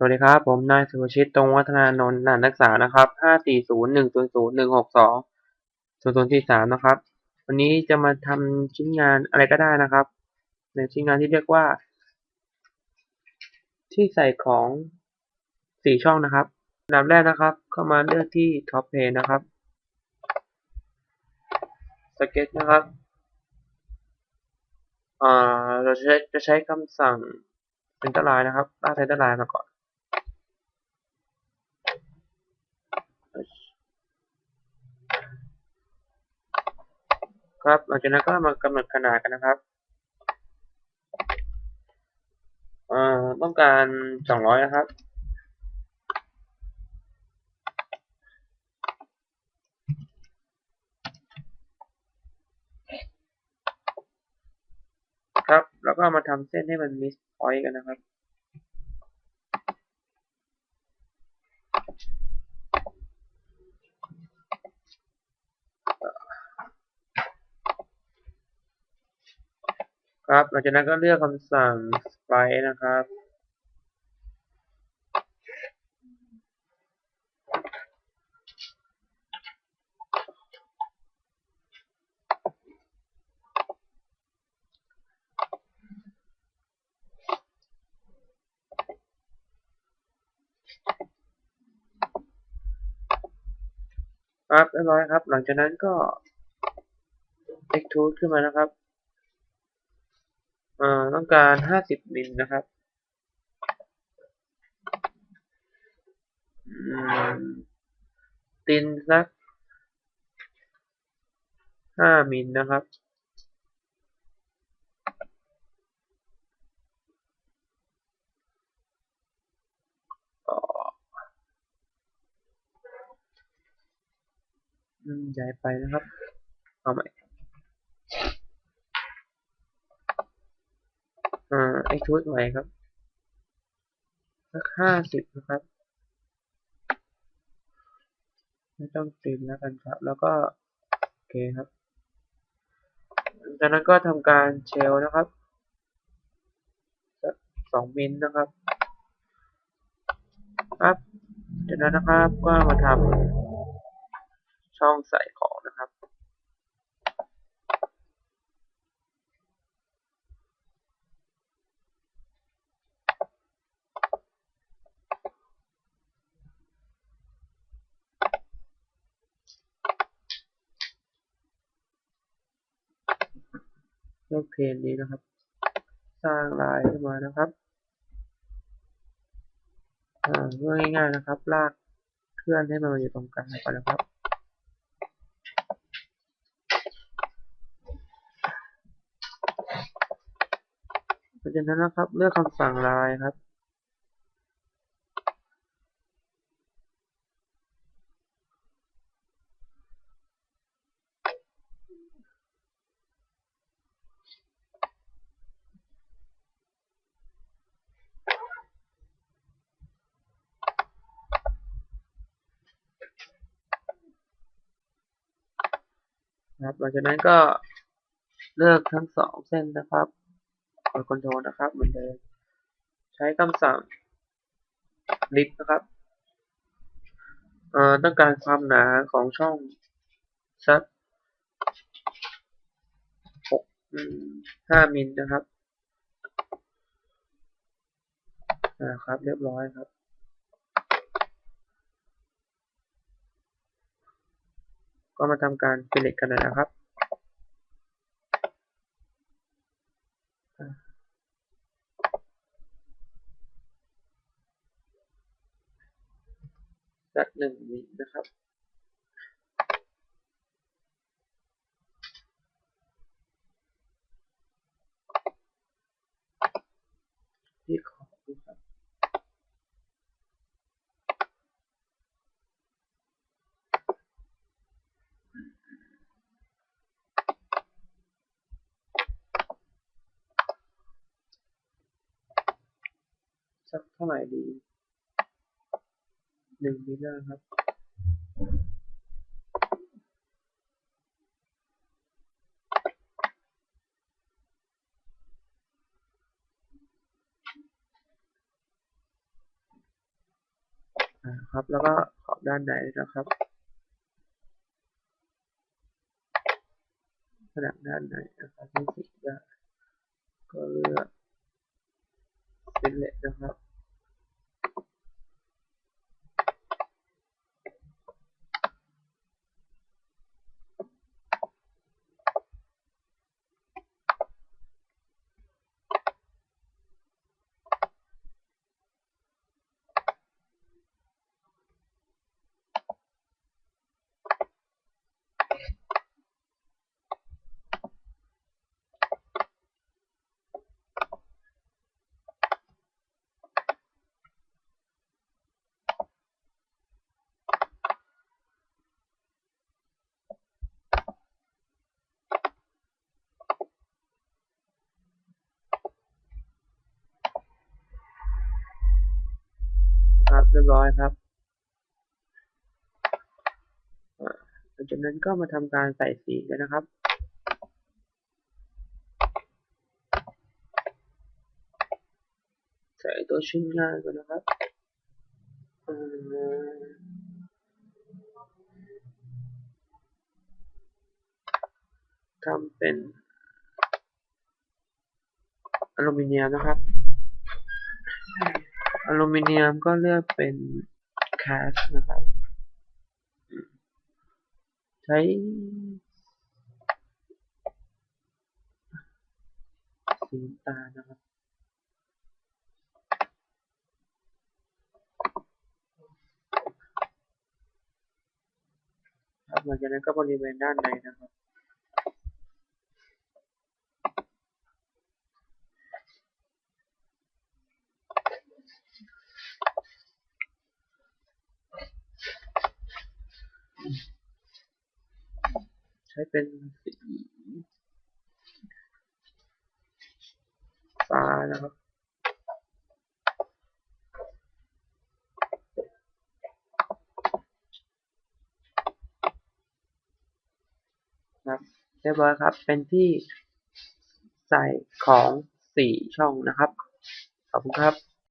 สวัสดีครับ ผมนายสุชิตตรงวัฒนานนท์นันนักศึกษานะครับห้าสี่ศูนย์หนึ่งศูนย์ศูนย์หนึ่งหกสองศูนย์ศูนย์สี่สามนะครับ วันนี้จะมาทำชิ้นงานอะไรก็ได้นะครับ ในชิ้นงานที่เรียกว่า ที่ใส่ของสี่ช่องนะครับอันดับแรกนะครับ เข้ามาเลือกที่ Top Pane นะครับ Sketch นะครับเราจะใช้จะใช้คำสั่ง Centerline นะครับลาก Centerline มาก่อน ครับหลังจากนั้นก็มากำหนดขนาดกันนะครับเอ่อต้องการสองร้อยนะครับ ครับ แล้วก็มาทำเส้นให้มันมิสพอยต์กันนะครับ ครับ หลังจากนั้นก็เลือกคำสั่ง sprite นะครับ ครับเรียบร้อยครับ หลังจากนั้นก็ extrude ขึ้นมานะครับ ต้องการ50มิลนะครับตินสัก5มิลนะครับก็อืมใหญ่ไปนะครับ เอาใหม่ อ่าไอชุดใหม่ครับสักห้าสิบนะครับ ไม่ต้องติมแล้วกันครับ แล้วก็ โอเคครับจากนั้นก็ทำการเชลนะครับสักสองมิลนะครับครับจากนั้นนะครับก็มาทำช่องใส่ของนะครับ เลือกเพนนี้นะครับ สร้างลายขึ้นมานะครับอ่าเพื่อง่ายๆนะครับ ลากเคลื่อนให้มันมาอยู่ตรงกลางก่อนนะครับหลังจากนั้นนะครับ เลือกคำสั่งลายครับ นะครับ หลังจากนั้นก็เลือกทั้งสองเส้นนะครับกดคอนโทรลนะครับ เหมือนเดิม ใช้คำสั่ง lift นะครับเอ่อต้องการความหนาของช่องสักหกห้ามิลนะครับอ่าครับ เรียบร้อยครับ ก็มาทำการ select กันนะครับสักหนึ่งมินะครับที่ขอบดูครับ สักเท่าไหร่ดีหนึ่งมิลนะครับครับ แล้วก็ขอบด้านในนะครับผนังด้านในนะครับที่สีได้ก็เลือก เป็นเเรียบร้อยครับหลังจากนั้นก็มาทำการใส่สีกันนะครับใส่ตัวชิ้นงานก่อนนะครับทำเป็นอลูมิเนียมนะครับ อลูมิเนียมก็เลือกเป็นแคสนะครับ ใช้ สีตานะครับครับหลังจากนั้นก็บริเวณด้านในนะครับ ช้เป็นสีฟ้านะครับครับเรียบร้อยครับ เป็นที่ใส่ของสี่ช่องนะครับ ขอบคุณครับ